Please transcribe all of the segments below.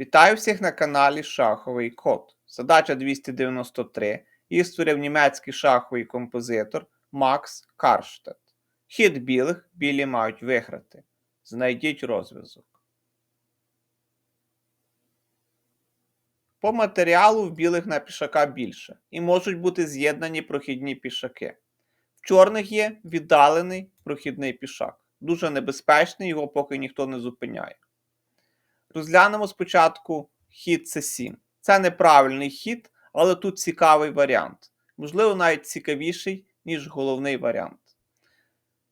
Вітаю всіх на каналі Шаховий Код. Задача 293. Її створив німецький шаховий композитор Макс Карштадт. Хід білих білі мають виграти. Знайдіть розв'язок. По матеріалу в білих на пішака більше і можуть бути з'єднані прохідні пішаки. В чорних є віддалений прохідний пішак. Дуже небезпечний, його поки ніхто не зупиняє. Розглянемо спочатку хід С7. Це неправильний хід, але тут цікавий варіант. Можливо, навіть цікавіший, ніж головний варіант.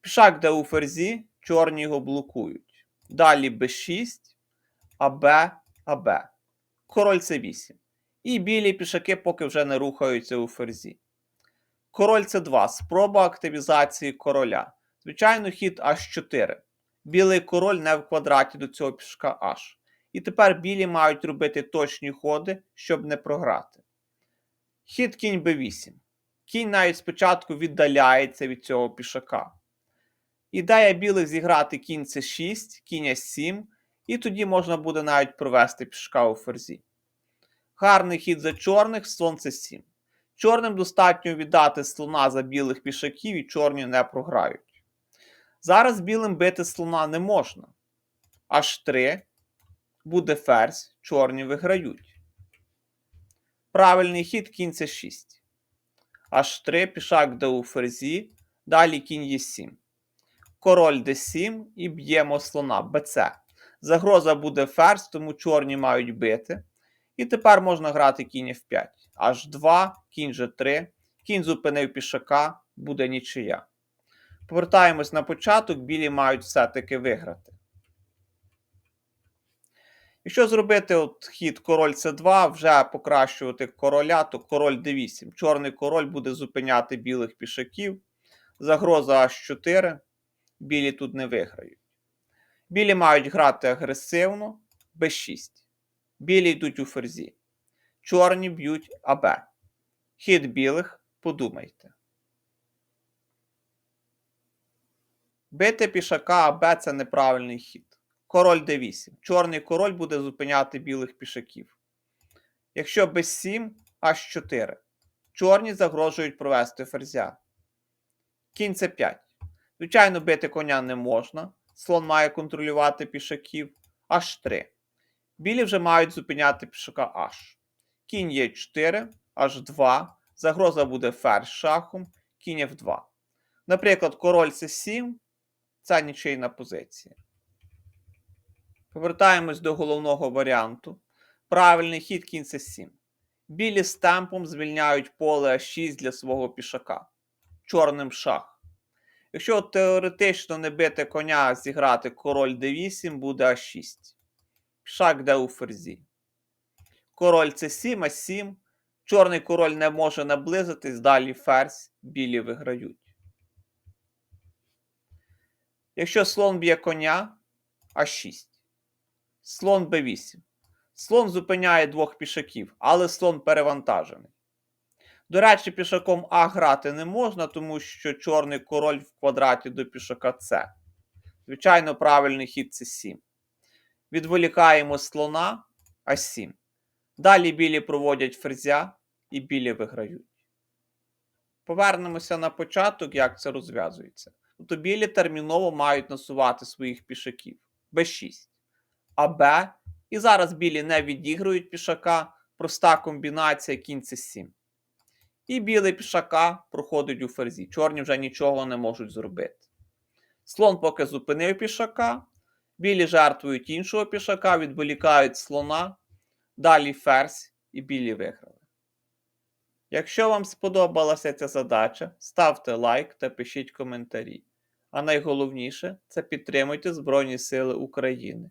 Пішак де у ферзі, чорні його блокують. Далі Б6, АБ, АБ. Король С8. І білі пішаки поки вже не рухаються у ферзі. Король С2. Спроба активізації короля. Звичайно, хід H4. Білий король не в квадраті до цього пішка H. І тепер білі мають робити точні ходи, щоб не програти. Хід кінь b8. Кінь навіть спочатку віддаляється від цього пішака. Ідея білих зіграти кінь c6, кінь s7, і тоді можна буде навіть провести пішка у ферзі. Гарний хід за чорних, слон c7. Чорним достатньо віддати слона за білих пішаків і чорні не програють. Зараз білим бити слона не можна. H3 буде ферзь, чорні виграють. Правильний хід кінь це 6. H3, пішак де у ферзі, далі кінь Е7. Король d7 і б'ємо слона БЦ. Загроза буде ферзь, тому чорні мають бити. І тепер можна грати кінь F5. H2, кінь G3, кінь зупинив пішака, буде нічия. Повертаємось на початок, білі мають все-таки виграти. Якщо зробити от хід король С2, вже покращувати короля, то король d8. Чорний король буде зупиняти білих пішаків. Загроза H4. Білі тут не виграють. Білі мають грати агресивно, b6. Білі йдуть у ферзі. Чорні б'ють АБ. Хід білих, подумайте. Бити пішака АБ це неправильний хід. Король d8. Чорний король буде зупиняти білих пішаків. Якщо b7, h4. Чорні загрожують провести ферзя. Кінь c5. Звичайно, бити коня не можна. Слон має контролювати пішаків. H3. Білі вже мають зупиняти пішака H. Кінь Е4, H2. Загроза буде ферзь шахом, кінь F2. Наприклад, король С7 це нічийна позиція. Повертаємось до головного варіанту. Правильний хід кінь С7. Білі з темпом звільняють поле А6 для свого пішака. Чорним шах. Якщо теоретично не бити коня, зіграти король d8, буде А6. Пішак де у ферзі. Король С7, А7. Чорний король не може наблизитись, далі ферзь, білі виграють. Якщо слон б'є коня, А6. Слон Б8. Слон зупиняє двох пішаків, але слон перевантажений. До речі, пішаком А грати не можна, тому що чорний король в квадраті до пішака С. Звичайно, правильний хід це 7. Відволікаємо слона А7. Далі білі проводять ферзя і білі виграють. Повернемося на початок, як це розв'язується. Тобто білі терміново мають насувати своїх пішаків. Б6. АБ. І зараз білі не відігрують пішака. Проста комбінація кінь С7. І білий пішака проходить у ферзі. Чорні вже нічого не можуть зробити. Слон поки зупинив пішака. Білі жертвують іншого пішака, відволікають слона. Далі ферзь і білі виграли. Якщо вам сподобалася ця задача, ставте лайк та пишіть коментарі. А найголовніше це підтримуйте Збройні Сили України.